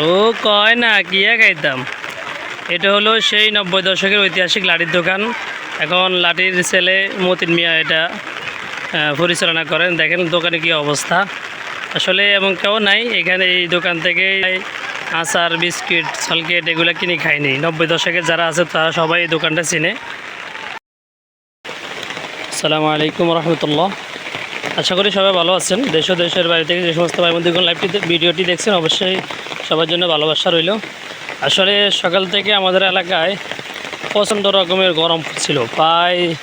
ও কয় না কি আর খাইতাম? এটা হলো সেই নব্বই দশকের ঐতিহাসিক লাঠির দোকান। এখন লাঠির ছেলে মতিন মিয়া এটা পরিচালনা করেন। দেখেন দোকানে কি অবস্থা। আসলে এমন কেউ নাই, এখানে এই দোকান থেকে আচার, বিস্কিট, সলকেট এগুলো কিনে খায়নি। নব্বই দশকের যারা আছে, তারা সবাই এই দোকানটা চিনে। আসসালামু আলাইকুম রহমতুল্লাহ। আশা করি সবাই ভালো আছেন। দেশ দেশের বাইরে থেকে যে সমস্ত ভাই বন্ধুগণ লাইভটি ভিডিওটি দেখছেন, অবশ্যই সবার জন্য ভালোবাসা রইল। আসলে সকাল থেকে আমাদের এলাকায় প্রচণ্ড রকমের গরম ছিল প্রায়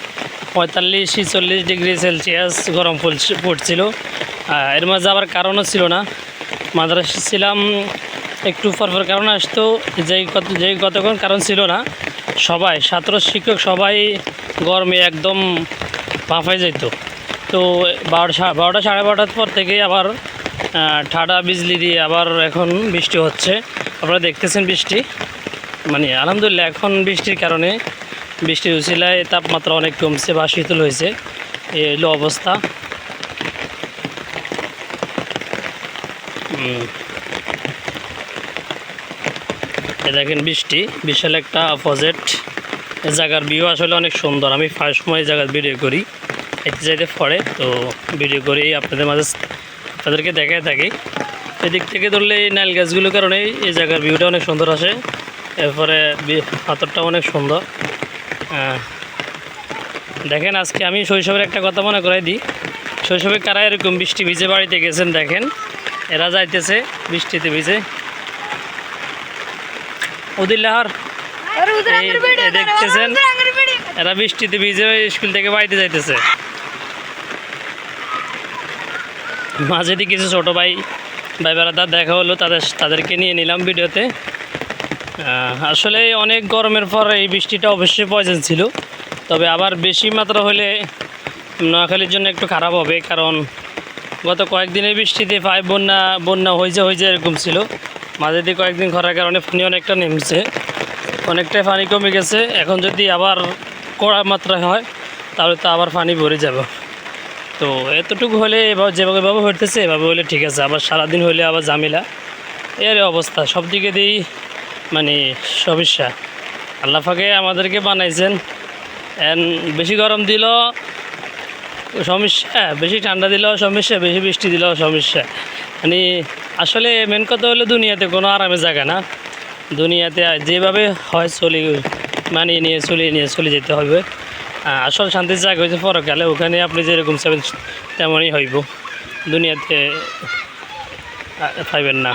পঁয়তাল্লিশ ছিচল্লিশ ডিগ্রি সেলসিয়াস গরম পড়ছে- পড়ছিল। এর মাঝে আবার কারণও ছিল না। মাদ্রাসা ছিলাম, একটু পরপর কারণ আসতো, যেই কত, যেই কতক্ষণ কারণ ছিল না। সবাই, ছাত্র, শিক্ষক সবাই গরমে একদম পাফাই যেত তো বারোটা বারোটা সাড়ে বারোটার পর থেকে আবার ঠাডা বিজলি দিয়ে আবার এখন বৃষ্টি হচ্ছে। আপনারা দেখতেছেন বৃষ্টি। মানে আলহামদুলিল্লাহ এখন বৃষ্টির কারণে বৃষ্টির উচিলায় তাপমাত্রা অনেক কমছে বা শীতল হয়েছে। এই হলো অবস্থা। এ দেখেন বৃষ্টি। বিশাল একটা অপোজিট। এই জায়গার ভিউ আসলে অনেক সুন্দর। আমি ফার্স্ট সময় এই জায়গার ভিডিও করি। এতে যাইতে পরে তো ভিডিও করি, আপনাদের মাঝে তাদেরকে দেখায় থাকি। এদিক থেকে ধরলে এই নাইল গাছগুলোর কারণে এই জায়গার ভিউটা অনেক সুন্দর আসে। এরপরে পাথরটা অনেক সুন্দর। দেখেন আজকে আমি শৈশবের একটা কথা মনে করাই দিই। শৈশবে কারা এরকম বৃষ্টি ভিজে বাড়িতে গেছেন দেখেন। এরা যাইতেছে বৃষ্টিতে ভিজে। উদিল্লাহর দেখতেছেন এরা বৃষ্টিতে ভিজে স্কুল থেকে বাড়িতে যাইতেছে। মাঝে দিয়ে কিছু ছোটো ভাই ভাই বেড়াদার দেখা হলো, তাদের তাদেরকে নিয়ে নিলাম ভিডিওতে। আসলে অনেক গরমের পর এই বৃষ্টিটা অবশ্যই প্রয়োজন ছিল, তবে আবার বেশি মাত্রা হলে নোয়াখালীর জন্য একটু খারাপ হবে, কারণ গত কয়েকদিনের বৃষ্টিতে প্রায় বন্যা বন্যা হয়েছে হয়েছে এরকম ছিল। মাঝে দিয়ে কয়েকদিন খরার কারণে পানি অনেকটা নেমছে, অনেকটাই পানি কমে গেছে। এখন যদি আবার কড়া মাত্রায় হয়, তাহলে তো আবার পানি ভরে যাবে। তো এতটুকু হলে এবার যেভাবে এভাবে হইতেছে, এভাবে হলে ঠিক আছে। আবার সারাদিন হলে আবার ঝামেলা। এর অবস্থা, সব দিকে দিয়েই মানে সমস্যা। আল্লাহ ফাঁকে আমাদেরকে বানাইছেন। এন বেশি গরম দিল সমস্যা বেশি ঠান্ডা দিলেও সমস্যা, বেশি বৃষ্টি দিলেও সমস্যা। মানে আসলে মেন কথা হলো দুনিয়াতে কোনো আরামের জায়গা না। দুনিয়াতে যেভাবে হয় চলে, মানিয়ে নিয়ে চলিয়ে নিয়ে চলে যেতে হবে। আসল শান্তির জায়গা হয়েছে পরকালে ওখানে আপনি যেরকম চাবেন তেমনই হইব। দুনিয়াতে পাইবেন না।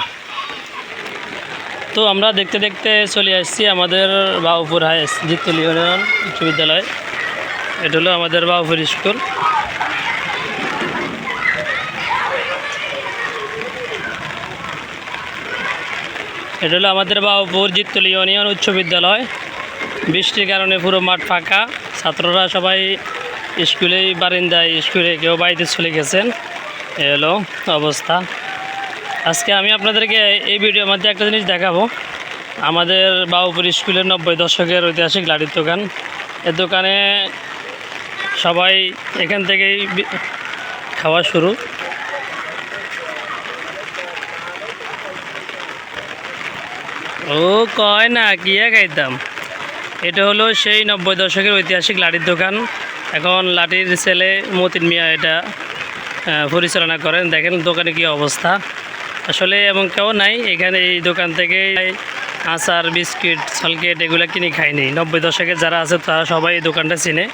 তো আমরা দেখতে দেখতে চলে আসছি আমাদের বাবুপুর হাই জিতুল ইউনিয়ন উচ্চ বিদ্যালয় এটা হলো আমাদের বাবুপুর স্কুল। এটা হলো আমাদের বাবুপুর জিতুল ইউনিয়ন উচ্চ বিদ্যালয়। বৃষ্টির কারণে পুরো মাঠ ফাঁকা। ছাত্ররা সবাই স্কুলেই বারিন্দায় স্কুলে কেউ বাড়িতে চলে গেছেন। এ হলো অবস্থা। আজকে আমি আপনাদেরকে এই ভিডিওর মধ্যে একটা জিনিস দেখাবো। আমাদের বাবুপুর স্কুলের নব্বই দশকের ঐতিহাসিক লাড়ির দোকান। এ দোকানে সবাই এখান থেকেই খাওয়া শুরু। ও কয় না, কি খাইতাম এটা হলো সেই নব্বই দশকের ঐতিহাসিক লাঠির দোকান। এখন লাঠির ছেলে মতিন মিয়া এটা পরিচালনা করেন। দেখেন দোকানে কি অবস্থা। আসলে এবং কেউ নাই, এখানে এই দোকান থেকে আচার, বিস্কিট সলকেট এগুলো কিনে খায়নি নব্বই দশকে যারা আছে তারা সবাই এই দোকানটা চিনে।